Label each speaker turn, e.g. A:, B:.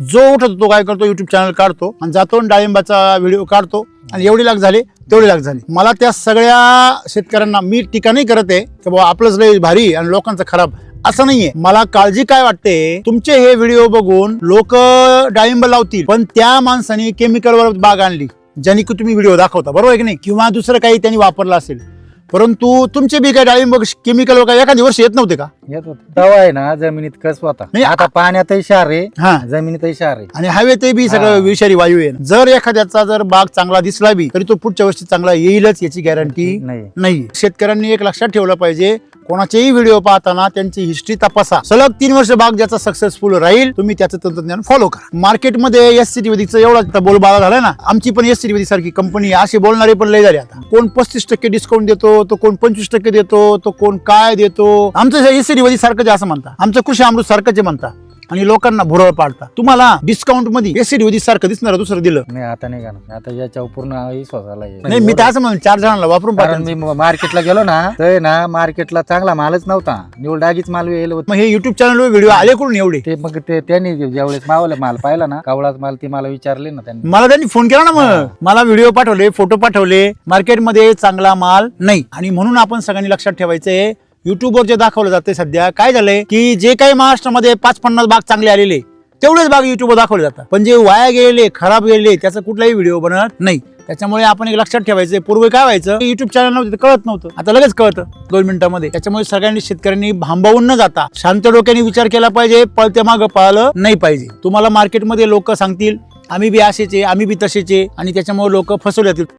A: जो उठतो तो काय करतो युट्यूब चॅनल काढतो आणि जातो आणि डाळिंबाचा व्हिडिओ काढतो. आणि एवढी लाख झाली तेवढी लाख झाली. मला त्या सगळ्या शेतकऱ्यांना मी टीका नाही करत आहे की बाबा आपलंच लय भारी आणि लोकांचं खराब. असं नाहीये. मला काळजी काय वाटते तुमचे हे व्हिडिओ बघून लोक डाळिंब लावतील पण त्या माणसाने केमिकलवर बाग आणली ज्याने की तुम्ही व्हिडिओ दाखवता. बरोबर की नाही? किंवा दुसरं काही त्यांनी वापरलं असेल. परंतु तुमचे बी काही डाळिंब केमिकल वगैरे एखादी वर्ष येत नव्हते का?
B: येत होत. तवा आहे ना जमिनीत कस होता?
A: नाही,
B: आता पाण्यातही आहे
A: हा.
B: जमिनीतही क्षार आहे.
A: आणि हवे ते बी सगळं
B: हा.
A: विषारी वायू आहे. जर एखाद्याचा जर बाग चांगला दिसला बी तरी तो पुढच्या वर्षी चांगला येईलच याची गॅरंटी
B: नाही.
A: नाही. शेतकऱ्यांनी एक लक्षात ठेवलं पाहिजे कोणाचेही व्हिडिओ पाहताना त्यांची हिस्ट्री तपासा. सलग तीन वर्ष बाग ज्याचा सक्सेसफुल राहील तुम्ही त्याचं तंत्रज्ञान फॉलो करा. मार्केटमध्ये एस सी एवढा आता बोलबाला झाला ना आमची पण एस सी सारखी कंपनी असे बोलणारे पण लय झाले आता. कोण पस्तीस टक्के डिस्काउंट देतो तो कोण पंचवीस टक्के देतो तो कोण काय देतो? आमचं एस सी सारखं असं म्हणता आमचं कृषी अमृत सारखंच म्हणता. आणि लोकांना भुरळ पाडता. तुम्हाला डिस्काउंटमध्ये एस सी टीव्ही सारखं दिसणार दुसरं दिलं.
B: नाही आता नाही का आता याच्यावर पूर्ण विश्वास आला आहे.
A: नाही मी तर असं म्हणून चार जणांना वापरून
B: कारण
A: पाहतो
B: मी मार्केटला गेलो ना तर ना मार्केटला चांगला मालच नव्हता. निवड डागीच माल येईल होत.
A: मग हे युट्यूब चॅनलवर व्हिडिओ आले कुठून एवढे?
B: ते मग ते त्यांनी ज्यावेळेस मावलं माल पाहिला ना कावळाच माल ते मला विचारले ना त्यांनी.
A: मला त्यांनी फोन केला ना मग. मला व्हिडिओ पाठवले फोटो पाठवले. मार्केटमध्ये चांगला माल नाही. आणि म्हणून आपण सगळ्यांनी लक्षात ठेवायचंय युट्यूबवर जे दाखवलं जाते सध्या. काय झालंय की जे काही महाराष्ट्रामध्ये पाच पन्नास भाग चांगले आलेले तेवढेच भाग युट्यूबवर दाखवले जातात. पण जे वाया गेलेले खराब गेलेले त्याचा कुठलाही व्हिडिओ बनणार नाही. त्याच्यामुळे आपण एक लक्षात ठेवायचं पूर्वी काय व्हायचं युट्यूब चॅनल नव्हतं ते कळत नव्हतं. आता लगेच कळतं दोन मिनिटांमध्ये. त्याच्यामुळे सगळ्यांनी शेतकऱ्यांनी भांबावून न जाता शांत डोक्याने विचार केला पाहिजे पळत्या मागं पळालं नाही पाहिजे. तुम्हाला मार्केटमध्ये लोक सांगतील आम्ही बी असेचे आम्ही बी तसेचे आणि त्याच्यामुळे लोक फसवले जातील.